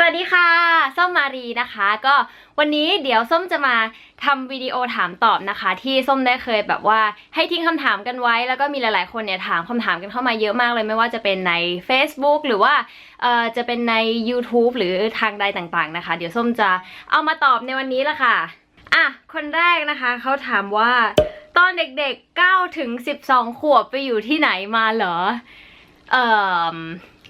สวัสดีค่ะ ส้มมารีนะคะ ก็วันนี้เดี๋ยวส้มจะมาทำวิดีโอถามตอบนะคะ ที่ส้มได้เคยแบบว่าให้ทิ้งคำถามกันไว้ แล้วก็มีหลายๆคนเนี่ยถามคำถามกันเข้ามาเยอะมากเลยไม่ว่าจะเป็นใน Facebook หรือว่าเอ่อจะเป็นใน YouTube หรือทางใดต่างๆนะคะ เดี๋ยวส้มจะเอามาตอบในวันนี้ละค่ะอะคนแรกนะคะเขาถามว่า ตอนเด็กๆ9ถึง12 ขวบไปอยู่ที่ไหนมาเหรอเอ่อ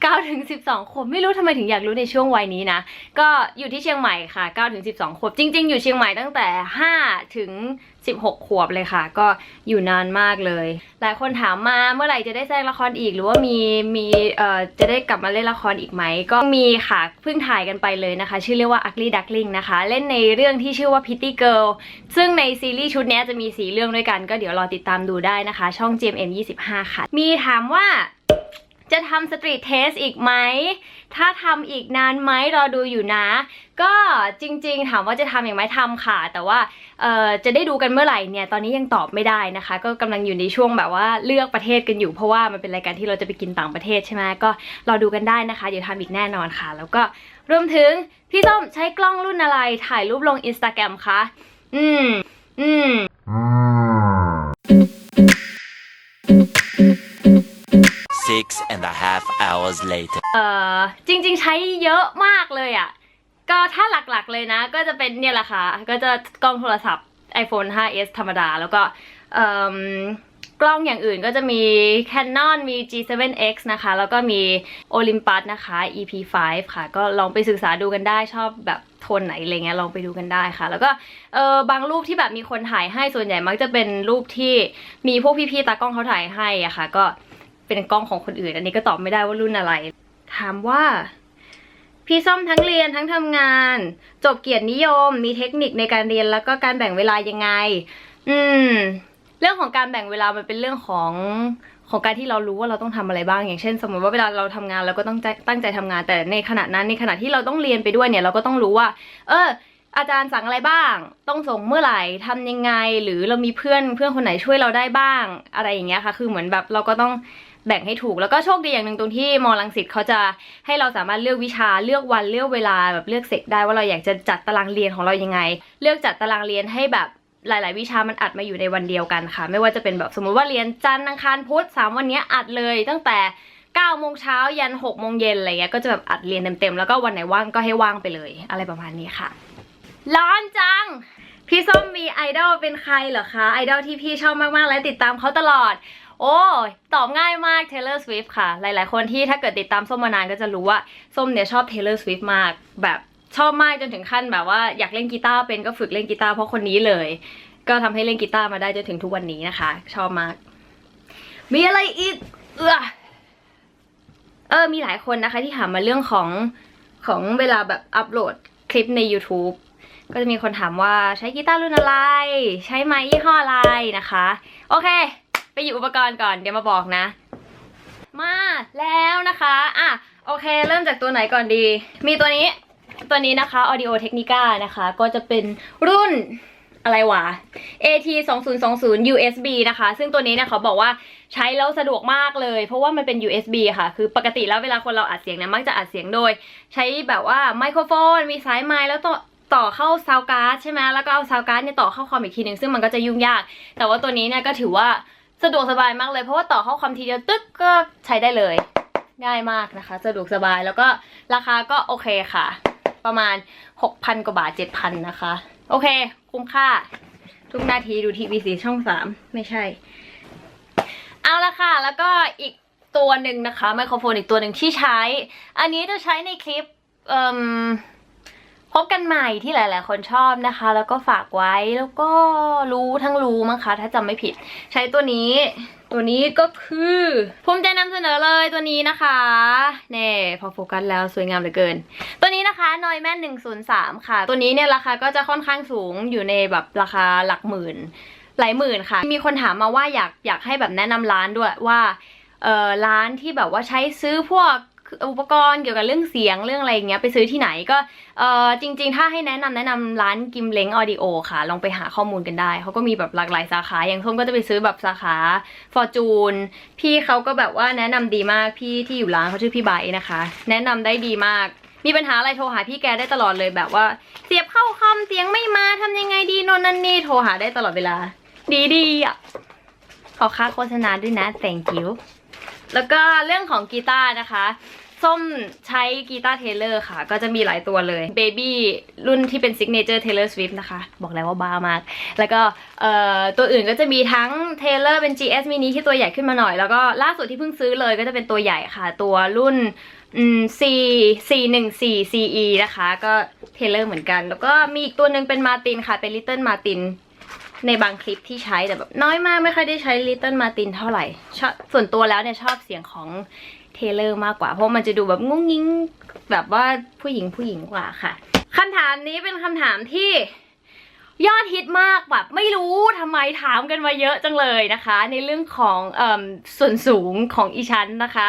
9ถึง12ขวบไม่รู้ทำไมถึงอยากรู้ในช่วงวัยนี้นะ ก็อยู่ที่เชียงใหม่ค่ะ9ถึง12ขวบจริง ๆ อยู่เชียงใหม่ตั้งแต่5ถึง16 ขวบเลยค่ะ ก็อยู่นานมากเลย หลายคนถามมาเมื่อไหร่จะได้แสดงละครอีก หรือว่ามีมีเอ่อจะได้กลับมาเล่นละครอีกไหม ก็มีค่ะเพิ่งถ่ายกันไปเลยนะคะ ชื่อเรื่องว่า Ugly Duckling นะคะ เล่นในเรื่องที่ชื่อว่า Pretty Girl ซึ่งในซีรีส์ชุดนี้จะมีสีเรื่องด้วยกัน ก็เดี๋ยวรอติดตามดูได้นะคะ ช่อง GMM 25 ค่ะ มีถามว่า จะทำสตรีทเทสอีกไหม ถ้าทำอีกนานไหมรอดูอยู่นะ ก็จริงๆ ถามว่าจะทำอีกไหมทำค่ะ แต่ว่าเอ่อจะได้ดูกันเมื่อไหร่เนี่ย ตอนนี้ยังตอบไม่ได้นะคะ ก็กำลังอยู่ในช่วงแบบว่าเลือกประเทศกันอยู่ เพราะว่ามันเป็นรายการที่เราจะไปกินต่างประเทศใช่ไหมก็รอดูกันได้นะคะ เดี๋ยวทำอีกแน่นอนค่ะ แล้วก็รวมถึงพี่ส้มใช้กล้องรุ่นอะไรถ่ายรูปลงอินสตาแกรมคะ อืม อืม Six and a half hours later. เอ่อจริงๆใช้เยอะมากเลยอะ่ะ ก็ถ้าหลักๆเลยนะ ก็จะเป็นเนี่ยแหละค่ะ ก็จะกล้องโทรศัพท์ iPhone 5s ธรรมดา แล้วก็กล้องอย่างอื่นก็จะมี Canon มี G7X นะคะ แล้วก็มี Olympus นะคะ EP5 ค่ะ ก็ลองไปศึกษาดูกันได้ชอบแบบโทนไหนอะไรเงี้ยลองไปดูกันได้ค่ะ แล้วก็เออบางรูปที่แบบมีคนถ่ายให้ส่วนใหญ่มักจะเป็นรูปที่มีพวกพี่ๆตากล้องเขาถ่ายให้อะค่ะ ก็ เป็นกล้องของคนอื่น อันนี้ก็ตอบไม่ได้ว่ารุ่นอะไร ถามว่า พี่ส้มทั้งเรียนทั้งทำงาน จบเกียรตินิยม มีเทคนิคในการเรียนแล้วก็การแบ่งเวลายังไง อืม เรื่องของการแบ่งเวลามันเป็นเรื่องของของการที่เรารู้ว่าเราต้องทำอะไรบ้าง อย่างเช่น สมมติว่าเวลาเราทำงานเราก็ต้องตั้งใจทำงาน แต่ในขณะนั้นในขณะที่เราต้องเรียนไปด้วยเนี่ยเราก็ต้องรู้ว่า เออ อาจารย์สั่งอะไรบ้าง ต้องส่งเมื่อไหร่ทำยังไง หรือเรามีเพื่อนเพื่อนคนไหนช่วยเราได้บ้าง อะไรอย่างเงี้ยค่ะ คือเหมือนแบบเราก็ต้อง แบ่งให้ถูกแล้วก็โชคดีอย่างหนึ่งตรงที่มอลังสิตเขาจะให้เราสามารถเลือกวิชาเลือกวันเลือกเวลาแบบเลือกเสกได้ว่าเราอยากจะจัดตารางเรียนของเรายังไง เลือกจัดตารางเรียนให้แบบหลาย ๆ วิชามันอัดมาอยู่ในวันเดียวกันค่ะ ไม่ว่าจะเป็นแบบสมมุติว่าเรียนจันทร์อังคารพุธสามวันนี้อัดเลยตั้งแต่9โมงเช้ายัน6โมงเย็นอะไรเงี้ยก็จะแบบอัดเรียนเต็ม ๆ แล้วก็วันไหนว่างก็ให้ว่างไปเลย อะไรประมาณนี้ค่ะ ร้อนจัง พี่ส้มมีไอดอลเป็นใครเหรอคะไอดอลที่พี่ชอบมาก ๆ และติดตามเขาตลอด โอ้ยตอบง่ายมาก Taylor Swift ค่ะ หลาย ๆ คนที่ถ้าเกิดติดตามส้มมานานก็จะรู้ว่าส้มเนี่ยชอบ Taylor Swift มากแบบชอบมากจนถึงขั้นแบบว่าอยากเล่นกีตาร์เป็นก็ฝึกเล่นกีตาร์เพราะคนนี้เลย ก็ทำให้เล่นกีตาร์มาได้จนถึงทุกวันนี้นะคะ ชอบมาก มีอะไรอีก เออเออ มีหลายคนนะคะที่ถามมาเรื่องของของเวลาแบบอัปโหลดคลิปใน YouTube ก็จะมีคนถามว่าใช้กีตาร์รุ่นอะไร ใช้ไม้ยี่ห้ออะไรนะคะ โอเค ไปหยิบอุปกรณ์ก่อนเดี๋ยวมาบอกนะ มาแล้วนะคะ อะโอเค เริ่มจากตัวไหนก่อนดี มีตัวนี้ตัวนี้นะคะ Audio Technica นะคะ ก็จะเป็นรุ่นอะไรวะ AT 2020 USB นะคะ ซึ่งตัวนี้เนี่ยเขาบอกว่าใช้แล้วสะดวกมากเลย เพราะว่ามันเป็น USB ค่ะ คือปกติแล้วเวลาคนเราอัดเสียงเนี่ยมักจะอัดเสียงโดย ใช้แบบว่าไมโครโฟน มีสายไมค์แล้วต่อต่อเข้าซาวการ์ดใช่ไหมแล้วก็เอาซาวการ์ดเนี่ยต่อเข้าคอมอีกทีหนึ่งซึ่งมันก็จะยุ่งยาก แต่ว่าตัวนี้เนี่ยก็ถือว่า สะดวกสบายมากเลย เพราะว่าต่อเข้าคอมทีเดียวตึ๊กก็ใช้ได้เลย ง่ายมากนะคะ สะดวกสบายแล้วก็ราคาก็โอเคค่ะ ประมาณ 6,000 กว่าบาท 7,000 นะคะ โอเค คุ้มค่า ทุกนาทีดูทีวีสีช่อง 3 ไม่ใช่ เอาละค่ะ แล้วก็อีกตัวหนึ่งนะคะไมโครโฟนอีกตัวหนึ่งที่ใช้ อันนี้จะใช้ในคลิปเอ่มพ บกันใหม่ที่หลาย ๆ คนชอบนะคะ แล้วก็ฝากไว้แล้วก็รู้ทั้งรู้มั้งคะถ้าจำไม่ผิด ใช้ตัวนี้ ตัวนี้ก็คือภูมิใจนำเสนอเลยตัวนี้นะคะเน่พอโฟกัสแล้วสวยงามเหลือเกิน ตัวนี้นะคะนอยแม่น103 ค่ะ ตัวนี้เนี่ยราคาก็จะค่อนข้างสูงอยู่ในแบบราคาหลักหมื่น หลายหมื่นค่ะ มีคนถามมาว่าอยากอยากให้แบบแนะนำร้านด้วยว่าเออร้านที่แบบว่าใช้ซื้อพวก อุปกรณ์เกี่ยวกับเรื่องเสียงเรื่องอะไรอย่างเงี้ยไปซื้อที่ไหนก็เออจริง ๆ ถ้าให้แนะนำแนะนำร้านกิมเล้งออดิโอค่ะ ลองไปหาข้อมูลกันได้เขาก็มีแบบหลากหลายสาขาอย่างส้มก็จะไปซื้อแบบสาขาฟอร์จูนพี่เขาก็แบบว่าแนะนำดีมากพี่ที่อยู่ร้านเขาชื่อพี่ไบนะคะ แนะนำได้ดีมากมีปัญหาอะไรโทรหาพี่แกได้ตลอดเลยแบบว่า เสียบเข้าคอมเสียงไม่มาทำยังไงดีนนนันนี่โทรหาได้ตลอดเวลา ดีดีอะขอค่าโฆษณาด้วยนะ thank you แล้วก็เรื่องของกีตาร์นะคะ ส้มใช้กีตาร์เทเลอร์ค่ะ ก็จะมีหลายตัวเลย Baby รุ่นที่เป็น Signature Taylor Swift นะคะ บอกแล้วว่าบ้ามาก แล้วก็ตัวอื่นก็จะมีทั้ง Taylor เป็น GS mini ที่ตัวใหญ่ขึ้นมาหน่อย แล้วก็ล่าสุดที่เพิ่งซื้อเลยก็จะเป็นตัวใหญ่ค่ะ ตัวรุ่นอืม C C 1 4 CE นะคะ ก็ Taylor เหมือนกัน แล้วก็มีอีกตัวหนึ่งเป็น Martin ค่ะ เป็น Little Martin ในบางคลิปที่ใช้แต่แบบน้อยมากไม่ค่อยได้ใช้ Little Martin เท่าไหร่ชอบส่วนตัวแล้วเนี่ยชอบเสียงของ เทเลอร์มากกว่า เพราะมันจะดูแบบงุ้งงิ้งแบบว่าผู้หญิงผู้หญิงกว่าค่ะคำถามนี้เป็นคำถามที่ยอดฮิตมากแบบไม่รู้ทำไมถามกันมาเยอะจังเลยนะคะ ในเรื่องของอส่วนสูงของอีชั้นนะคะ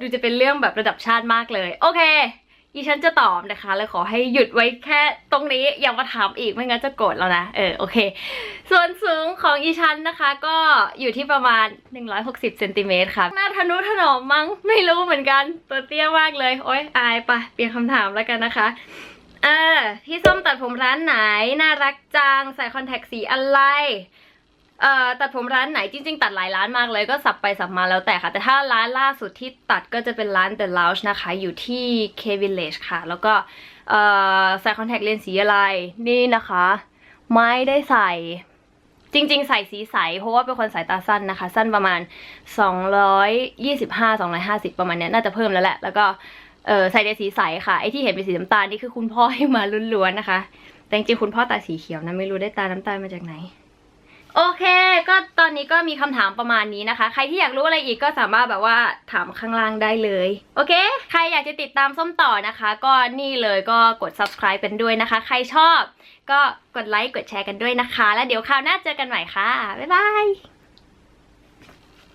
ดูจะเป็นเรื่องแบบระดับชาติมากเลย โอเค อีฉันจะตอบนะคะเลยขอให้หยุดไว้แค่ตรงนี้อย่ามาถามอีกไม่งั้นจะโกรธแล้วนะเออโอเค ส่วนสูงของอีชันนะคะ ก็อยู่ที่ประมาณ 160เซนติเมตรค่ะหน้าทะนุถนอมมั้งไม่รู้เหมือนกันตัวเตี้ยมากเลย โอ๊ยอายปะเปลี่ยนคำถามแล้วกันนะคะเออพี่ส้มตัดผมร้านไหน น่ารักจัง ใส่คอนแทคสีอะไร ตัดผมร้านไหนจริง ๆ ตัดหลายร้านมากเลยก็สับไปสับมาแล้วแต่ค่ะ แต่ถ้าร้านล่าสุดที่ตัดก็จะเป็นร้าน The Lounge นะคะ อยู่ที่ K Village ค่ะ แล้วก็ใส่คอนแทคเลนส์สีอะไรนี่นะคะ ไม่ได้ใส่จริง ๆ ใส่สีใส เพราะว่าเป็นคนสายตาสั้นนะคะ สั้นประมาณ 225 250 ประมาณเนี้ยน่าจะเพิ่มแล้วแหละ แล้วก็เออใส่ในสีใสค่ะไอที่เห็นเป็นสีน้ำตาลนี่คือคุณพ่อให้มาล้วนๆนะคะ แต่จริงๆคุณพ่อตาสีเขียวนะไม่รู้ได้ตาน้ำตาลมาจากไหน โอเค ก็ตอนนี้ก็มีคำถามประมาณนี้นะคะ ใครที่อยากรู้อะไรอีกก็สามารถแบบว่าถามข้างล่างได้เลย โอเค ใครอยากจะติดตามส้มต่อนะคะ ก็นี่เลยก็กด subscribe กันด้วยนะคะ ใครชอบก็กดไลค์กดแชร์กันด้วยนะคะ แล้วเดี๋ยวคราวหน้าเจอกันใหม่ค่ะ บ๊ายบาย